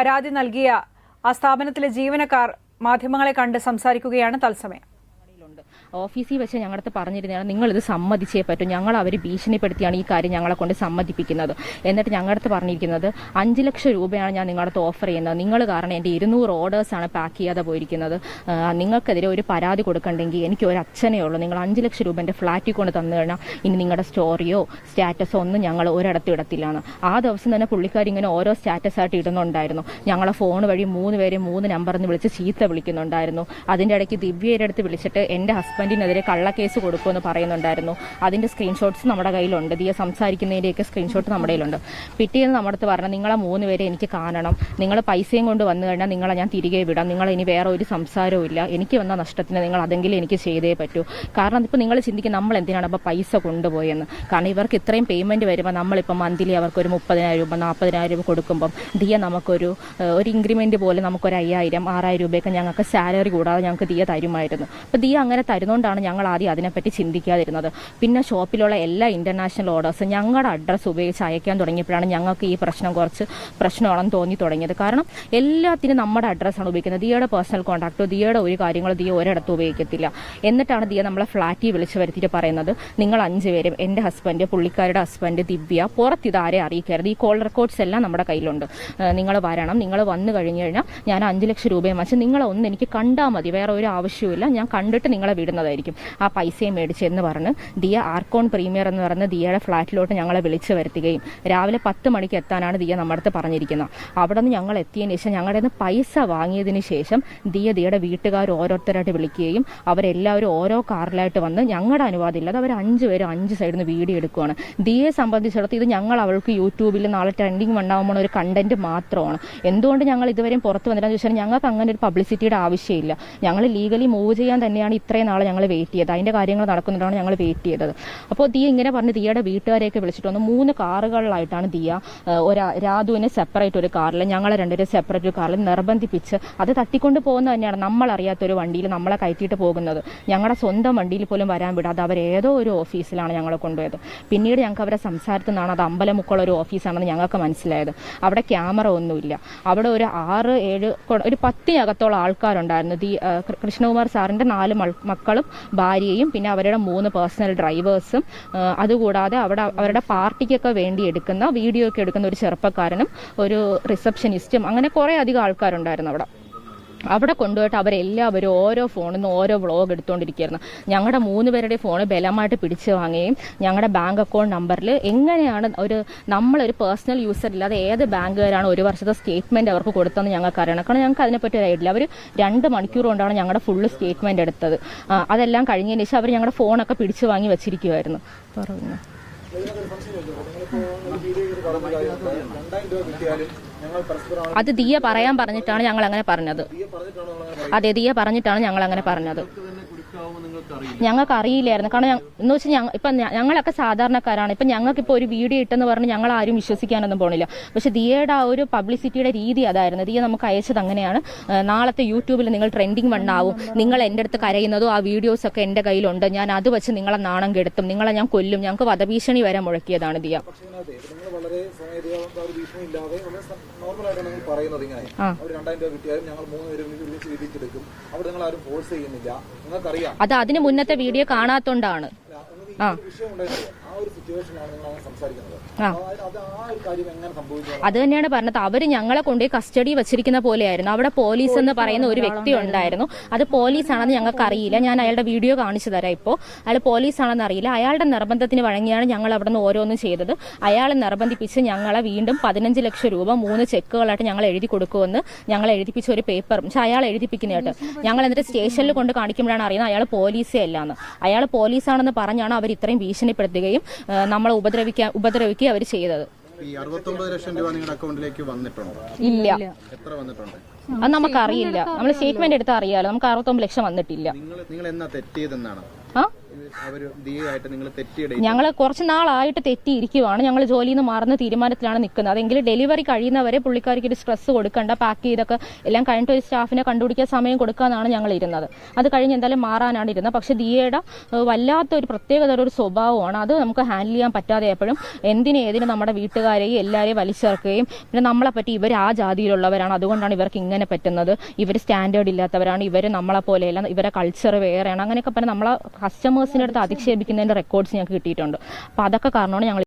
പരാതി നൽകിയ ആ സ്ഥാപനത്തിലെ ജീവനക്കാർ മാധ്യമങ്ങളെ കണ്ട് സംസാരിക്കുകയാണ് തത്സമയം. ഓഫീസിൽ വെച്ച് ഞങ്ങളടുത്ത് പറഞ്ഞിരുന്നതാണ് നിങ്ങൾ ഇത് സമ്മതിച്ചേ പറ്റും. ഞങ്ങൾ അവർ ഭീഷണിപ്പെടുത്തിയാണ് ഈ കാര്യം ഞങ്ങളെ കൊണ്ട് സമ്മതിപ്പിക്കുന്നത്. എന്നിട്ട് ഞങ്ങളടുത്ത് പറഞ്ഞിരിക്കുന്നത് അഞ്ച് ലക്ഷം രൂപയാണ് ഞാൻ നിങ്ങളടുത്ത് ഓഫർ ചെയ്യുന്നത്. നിങ്ങൾ കാരണം എന്റെ ഇരുന്നൂറ് ഓർഡേഴ്സാണ് പാക്ക് ചെയ്യാതെ പോയിരിക്കുന്നത്. നിങ്ങൾക്കെതിരെ ഒരു പരാതി കൊടുക്കണ്ടെങ്കിൽ എനിക്ക് ഒരു അച്ഛനേ ഉള്ളൂ. നിങ്ങൾ അഞ്ച് ലക്ഷം രൂപ എന്റെ ഫ്ലാറ്റിൽ കൊണ്ട് തന്നു കഴിഞ്ഞാൽ ഇനി നിങ്ങളുടെ സ്റ്റോറിയോ സ്റ്റാറ്റസോ ഒന്നും ഞങ്ങൾ ഒരിടത്തും ഇടത്തില്ലാണ് ആ ദിവസം തന്നെ പുള്ളിക്കാർ ഇങ്ങനെ ഓരോ സ്റ്റാറ്റസ് ആയിട്ട് ഇടുന്നുണ്ടായിരുന്നു. ഞങ്ങളെ ഫോൺ വഴി മൂന്ന് പേരെ മൂന്ന് നമ്പറിൽ നിന്ന് വിളിച്ച് ചീത്ത വിളിക്കുന്നുണ്ടായിരുന്നു. അതിന്റെ ഇടയ്ക്ക് ദിവ്യയുടെ അടുത്ത് വിളിച്ചിട്ട് എന്റെ ഹസ്ബൻഡിനെതിരെ കള്ളക്കേസ് കൊടുക്കുമെന്ന് പറയുന്നുണ്ടായിരുന്നു. അതിന്റെ സ്ക്രീൻഷോട്ട്സ് നമ്മുടെ കയ്യിലുണ്ട്. ദിയ സംസാരിക്കുന്നതിന്റെയൊക്കെ സ്ക്രീൻഷോട്ട് നമ്മുടെ കയ്യിലുണ്ട്. പിറ്റേന്ന് നമ്മുടെ അടുത്ത് പറഞ്ഞു നിങ്ങളെ മൂന്ന് പേരെ എനിക്ക് കാണണം. നിങ്ങൾ പൈസയും കൊണ്ട് വന്നു കഴിഞ്ഞാൽ നിങ്ങളെ ഞാൻ തിരികെ വിടാം. നിങ്ങൾ ഇനി വേറെ ഒരു സംസാരവും ഇല്ല. എനിക്ക് വന്ന നഷ്ടത്തിന് നിങ്ങൾ അതെങ്കിലും എനിക്ക് ചെയ്തേ പറ്റൂ. കാരണം ഇപ്പോൾ നിങ്ങൾ ചിന്തിക്കും നമ്മൾ എന്തിനാണ് അപ്പോൾ പൈസ കൊണ്ടുപോയെന്ന്. കാരണം ഇവർക്ക് ഇത്രയും പേയ്മെന്റ് വരുമ്പോൾ നമ്മളിപ്പോൾ മന്ത്ലി അവർക്ക് ഒരു മുപ്പതിനായിരം രൂപ നാൽപ്പതിനായിരം രൂപ കൊടുക്കുമ്പം ദിയ നമുക്കൊരു ഒരു ഇൻക്രിമെന്റ് പോലെ നമുക്കൊരു അയ്യായിരം ആറായിരം രൂപയൊക്കെ ഞങ്ങൾക്ക് സാലറി കൂടാതെ ഞങ്ങൾക്ക് ദിയ തരുമായിരുന്നു. അപ്പോൾ ദിയ അങ്ങനെ തരുന്നതുകൊണ്ടാണ് ഞങ്ങൾ ആദ്യം അതിനെപ്പറ്റി ചിന്തിക്കാതിരുന്നത്. പിന്നെ ഷോപ്പിലുള്ള എല്ലാ ഇന്റർനാഷണൽ ഓർഡേഴ്സും ഞങ്ങളുടെ അഡ്രസ്സ് ഉപയോഗിച്ച് അയക്കാൻ തുടങ്ങിയപ്പോഴാണ് ഞങ്ങൾക്ക് ഈ പ്രശ്നം കുറച്ച് പ്രശ്നമാണെന്ന് തോന്നി തുടങ്ങിയത്. കാരണം എല്ലാത്തിനും നമ്മുടെ അഡ്രസ്സാണ് ഉപയോഗിക്കുന്നത്. ദിയയുടെ പേഴ്സണൽ കോൺടാക്റ്റോ ദിയയുടെ ഒരു കാര്യങ്ങളോ ദിയ ഒരിടത്തും ഉപയോഗിക്കത്തില്ല. എന്നിട്ടാണ് ദിയ നമ്മളെ ഫ്ലാറ്റിൽ വിളിച്ച് വരുത്തിയിട്ട് പറയുന്നത്. നിങ്ങൾ അഞ്ച് പേരും എന്റെ ഹസ്ബൻഡ് പുള്ളിക്കാരുടെ ഹസ്ബൻഡ് ദിവ്യ പുറത്ത് ഇതാരെ അറിയിക്കരുത്. ഈ കോൾ റെക്കോർഡ്സ് എല്ലാം നമ്മുടെ കയ്യിലുണ്ട്. നിങ്ങൾ വരണം. നിങ്ങൾ വന്നു കഴിഞ്ഞു കഴിഞ്ഞാൽ ഞാൻ അഞ്ച് ലക്ഷം രൂപയും വെച്ച് നിങ്ങളെ ഒന്ന് എനിക്ക് കണ്ടാൽ മതി. വേറെ ഒരു ആവശ്യവുമില്ല. ഞാൻ കണ്ടിട്ട് നിങ്ങളെ വിടുന്നതായിരിക്കും ആ പൈസയും മേടിച്ച് എന്ന് പറഞ്ഞ് ദിയ ആർക്കോൺ പ്രീമിയർ എന്ന് പറഞ്ഞ് ദിയയുടെ ഫ്ലാറ്റിലോട്ട് ഞങ്ങളെ വിളിച്ചു വരുത്തുകയും രാവിലെ പത്ത് മണിക്ക് എത്താനാണ് ദിയ നമ്മുടെ അടുത്ത് പറഞ്ഞിരിക്കുന്നത്. അവിടെ നിന്ന് ഞങ്ങൾ എത്തിയതിന് ശേഷം ഞങ്ങളുടെ നിന്ന് പൈസ വാങ്ങിയതിന് ശേഷം ദിയ ദിയയുടെ വീട്ടുകാർ ഓരോരുത്തരായിട്ട് വിളിക്കുകയും അവരെല്ലാവരും ഓരോ കാറിലായിട്ട് വന്ന് ഞങ്ങളുടെ അനുവാദം ഇല്ലാതെ അവർ അഞ്ച് പേരും അഞ്ച് സൈഡിൽ നിന്ന് വീഡിയോ എടുക്കുകയാണ് ദിയയെ സംബന്ധിച്ചിടത്ത് ഇത് ഞങ്ങൾ അവൾക്ക് യൂട്യൂബിൽ നാളെ ട്രെൻഡിങ് ഉണ്ടാകുമ്പോൾ ഒരു കണ്ടന്റ് മാത്രമാണ്. എന്തുകൊണ്ട് ഞങ്ങൾ ഇതുവരെയും പുറത്ത് വന്നില്ലെന്ന് ചോദിച്ചാൽ ഞങ്ങൾക്ക് അങ്ങനെ ഒരു പബ്ലിസിറ്റിയുടെ ആവശ്യമില്ല. ഞങ്ങൾ ലീഗലി മൂവ് ചെയ്യാൻ തന്നെയാണ് ഇത്രയും നാൾ ഞങ്ങൾ വെയിറ്റ് ചെയ്തത്. അതിന്റെ കാര്യങ്ങൾ നടക്കുന്നുണ്ടാണ് ഞങ്ങൾ വെയിറ്റ് ചെയ്തത്. അപ്പോൾ ദിയ ഇങ്ങനെ പറഞ്ഞ് ദിയയുടെ വീട്ടുകാരെയൊക്കെ വിളിച്ചിട്ട് വന്നു. മൂന്ന് കാറുകളിലായിട്ടാണ് ദിയ ഒരു രാധുവിനെ സെപ്പറേറ്റ് ഒരു കാറിൽ ഞങ്ങളെ രണ്ടുപേരും സെപ്പറേറ്റ് ഒരു കാറിൽ നിർബന്ധിപ്പിച്ച് അത് തട്ടിക്കൊണ്ട് പോകുന്നത് തന്നെയാണ് ഒരു വണ്ടിയിൽ നമ്മളെ കയറ്റിയിട്ട് പോകുന്നത്. ഞങ്ങളുടെ സ്വന്തം വണ്ടിയിൽ പോലും വരാൻ വിടാതെ അവർ ഏതോ ഒരു ഓഫീസിലാണ് ഞങ്ങളെ കൊണ്ടുപോയത്. പിന്നീട് ഞങ്ങൾക്ക് അവരെ സംസാരത്തിൽ നിന്നാണ് അത് അമ്പലമുക്കുള്ള ഒരു ഓഫീസാണെന്ന് ഞങ്ങൾക്ക് മനസ്സിലായത്. അവിടെ ക്യാമറ ഒന്നുമില്ല. അവിടെ ഒരു ആറ് ഏഴ് ഒരു പത്തിനകത്തോളം ആൾക്കാരുണ്ടായിരുന്നു. ദീ കൃഷ്ണകുമാർ സാറിന്റെ നാല് മൾ- മക്കളും ഭാര്യയും പിന്നെ അവരുടെ മൂന്ന് പേഴ്സണൽ ഡ്രൈവേഴ്സും അതുകൂടാതെ അവിടെ അവരുടെ പാർട്ടിക്കൊക്കെ വേണ്ടി എടുക്കുന്ന വീഡിയോ ഒക്കെ എടുക്കുന്ന ഒരു ചെറുപ്പക്കാരനും ഒരു റിസപ്ഷനിസ്റ്റും അങ്ങനെ കുറേ അധികം ആൾക്കാരുണ്ടായിരുന്നു അവിടെ. അവിടെ കൊണ്ടുപോയിട്ട് അവരെല്ലാവരും ഓരോ ഫോണിൽ നിന്ന് ഓരോ വ്ളോഗ് എടുത്തുകൊണ്ടിരിക്കുകയായിരുന്നു ഞങ്ങളുടെ മൂന്ന് പേരുടെ ഫോൺ ബലമായിട്ട് പിടിച്ചു വാങ്ങുകയും ഞങ്ങളുടെ ബാങ്ക് അക്കൗണ്ട് നമ്പറിൽ എങ്ങനെയാണ് ഒരു നമ്മളൊരു പേഴ്സണൽ യൂസർ ഇല്ലാതെ ഏത് ബാങ്കുകാരാണ് ഒരു വർഷത്തെ സ്റ്റേറ്റ്മെന്റ് അവർക്ക് കൊടുത്തതെന്ന് ഞങ്ങൾക്ക് അറിയണം. കാരണം ഞങ്ങൾക്ക് അതിനെപ്പറ്റി ഒരു ഐഡിയ അവർ രണ്ട് മണിക്കൂർ കൊണ്ടാണ് ഞങ്ങളുടെ ഫുള്ള് സ്റ്റേറ്റ്മെന്റ് എടുത്തത്. അതെല്ലാം കഴിഞ്ഞതിന് ശേഷം അവർ ഞങ്ങളുടെ ഫോണൊക്കെ പിടിച്ചു വാങ്ങി വെച്ചിരിക്കുമായിരുന്നു പറഞ്ഞു. അത് ദിയ പറയാൻ പറഞ്ഞിട്ടാണ് ഞങ്ങൾ അങ്ങനെ പറഞ്ഞത്. അതെ ദിയ പറഞ്ഞിട്ടാണ് ഞങ്ങൾ അങ്ങനെ പറഞ്ഞത്. ഞങ്ങൾക്ക് അറിയില്ലായിരുന്നു കാരണം എന്ന് വെച്ചാൽ ഞങ്ങൾ ഇപ്പം ഞങ്ങളൊക്കെ സാധാരണക്കാരാണ്. ഇപ്പം ഞങ്ങൾക്ക് ഇപ്പൊ ഒരു വീഡിയോ ഇട്ടെന്ന് പറഞ്ഞ് ഞങ്ങൾ ആരും വിശ്വസിക്കാനൊന്നും പോണില്ല. പക്ഷെ ദിയയുടെ ആ ഒരു പബ്ലിസിറ്റിയുടെ രീതി അതായിരുന്നു. ദിയ നമുക്ക് അയച്ചത് അങ്ങനെയാണ്. നാളത്തെ യൂട്യൂബിൽ നിങ്ങൾ ട്രെൻഡിങ് വണ്ണാവും. നിങ്ങൾ എന്റെ അടുത്ത് കരയുന്നതും ആ വീഡിയോസ് ഒക്കെ എന്റെ കയ്യിലുണ്ട്. ഞാൻ അത് വെച്ച് നിങ്ങളെ നാണം കെടുത്തും. നിങ്ങളെ ഞാൻ കൊല്ലും. ഞങ്ങൾക്ക് വധഭീഷണി വരെ മുഴക്കിയതാണ് ദിയ. വളരെ സ്വമേധയാ ഒരു ഭീഷണി ഇല്ലാതെ വളരെ നോർമലായിട്ടാണ് നിങ്ങൾ പറയുന്നത് ഇങ്ങനെ. അവർ രണ്ടായിരം രൂപ കിട്ടിയാലും ഞങ്ങൾ മൂന്ന് പേരും ഒരുമിച്ച് വീതിച്ചെടുക്കും അവിടെ നിങ്ങൾ ആരും ഫോഴ്സ് ചെയ്യുന്നില്ല. നിങ്ങൾക്കറിയാം. അത് അതിന് മുന്നത്തെ വീഡിയോ കാണാത്തോണ്ടാണ്. വിഷയം ഉണ്ടായിരുന്നല്ലോ അത് തന്നെയാണ് പറഞ്ഞത്. അവർ ഞങ്ങളെ കൊണ്ടുപോയി കസ്റ്റഡി വെച്ചിരിക്കുന്ന പോലെയായിരുന്നു. അവിടെ പോലീസ് എന്ന് പറയുന്ന ഒരു വ്യക്തി ഉണ്ടായിരുന്നു. അത് പോലീസ് ആണെന്ന് ഞങ്ങൾക്ക് അറിയില്ല ഞാൻ അയാളുടെ വീഡിയോ കാണിച്ചു തരാം ഇപ്പോൾ. അയാൾ പോലീസ് ആണെന്ന് അറിയില്ല. അയാളുടെ നിർബന്ധത്തിന് വഴങ്ങിയാണ് ഞങ്ങൾ അവിടെ നിന്ന് ഓരോന്നും ചെയ്തത്. അയാളെ നിർബന്ധിപ്പിച്ച് ഞങ്ങളെ വീണ്ടും പതിനഞ്ച് ലക്ഷം രൂപ മൂന്ന് ചെക്കുകളായിട്ട് ഞങ്ങൾ എഴുതി കൊടുക്കുമെന്ന് ഞങ്ങൾ എഴുതിപ്പിച്ച ഒരു പേപ്പറും. പക്ഷെ അയാൾ എഴുതിപ്പിക്കുന്നതായിട്ട് ഞങ്ങൾ എന്നിട്ട് സ്റ്റേഷനിൽ കൊണ്ട് കാണിക്കുമ്പോഴാണ് അറിയുന്നത് അയാൾ പോലീസേ അല്ലാന്ന് അയാൾ പോലീസാണെന്ന് പറഞ്ഞാണ് അവർ ഇത്രയും ഭീഷണിപ്പെടുത്തുകയും ആ, നമ്മളെ ഉപദ്രവിക്കാൻ ഉപദ്രവിക്കുക അവർ ചെയ്തത്. ഈ അറുപത്തൊമ്പത് ലക്ഷം രൂപ നിങ്ങളുടെ അക്കൗണ്ടിലേക്ക് വന്നിട്ടുണ്ടോ? ഇല്ല. എത്ര വന്നിട്ടുണ്ട്? അത് നമുക്കറിയില്ല. നമ്മൾ സ്റ്റേറ്റ്മെന്റ് എടുത്താൽ അറിയാലോ. നമുക്ക് അറുപത്തൊമ്പത് ലക്ഷം വന്നിട്ടില്ല. നിങ്ങൾ നിങ്ങൾ എന്നാ തെറ്റിയതെന്നാണ്? ഞങ്ങൾ കുറച്ച് നാളായിട്ട് തെറ്റിയിരിക്കുവാണ്. ഞങ്ങൾ ജോലിയിൽ നിന്ന് മാറുന്ന തീരുമാനത്തിലാണ് നിൽക്കുന്നത്. അതെങ്കിൽ ഡെലിവറി കഴിയുന്നവരെ പുള്ളിക്കാർക്ക് ഒരു സ്ട്രെസ് കൊടുക്കണ്ട. പാക്ക് ചെയ്തൊക്കെ എല്ലാം കഴിഞ്ഞിട്ട് ഒരു സ്റ്റാഫിനെ കണ്ടുപിടിക്കാൻ സമയം കൊടുക്കാനാണ് ഞങ്ങൾ ഇരുന്നത്. അത് കഴിഞ്ഞ് എന്തായാലും മാറാനാണ് ഇരുന്നത്. പക്ഷേ ദിയയുടെ വല്ലാത്ത ഒരു പ്രത്യേകത ഒരു സ്വഭാവമാണ്. അത് നമുക്ക് ഹാൻഡിൽ ചെയ്യാൻ പറ്റാതെ എപ്പോഴും എന്തിനും ഏതിനും നമ്മുടെ വീട്ടുകാരെയും എല്ലാവരെയും വലിച്ചേർക്കുകയും പിന്നെ നമ്മളെ പറ്റി ഇവർ ആ ജാതിയിലുള്ളവരാണ്. അതുകൊണ്ടാണ് ഇവർക്ക് ഇങ്ങനെ പറ്റുന്നത്. ഇവർ സ്റ്റാൻഡേർഡ് ഇല്ലാത്തവരാണ്. ഇവർ നമ്മളെ പോലെയല്ല ഇവരെ കൾച്ചർ വേറെയാണ്. അങ്ങനെയൊക്കെ പറഞ്ഞ് നമ്മളെ കസ്റ്റമേഴ്സിന്റെ അടുത്ത് അധിക്ഷേപിക്കുന്നതിന്റെ റെക്കോർഡ്സ് ഞങ്ങൾക്ക് കിട്ടിയിട്ടുണ്ട്. അപ്പോൾ അതൊക്കെ കാരണമാണ് ഞങ്ങൾ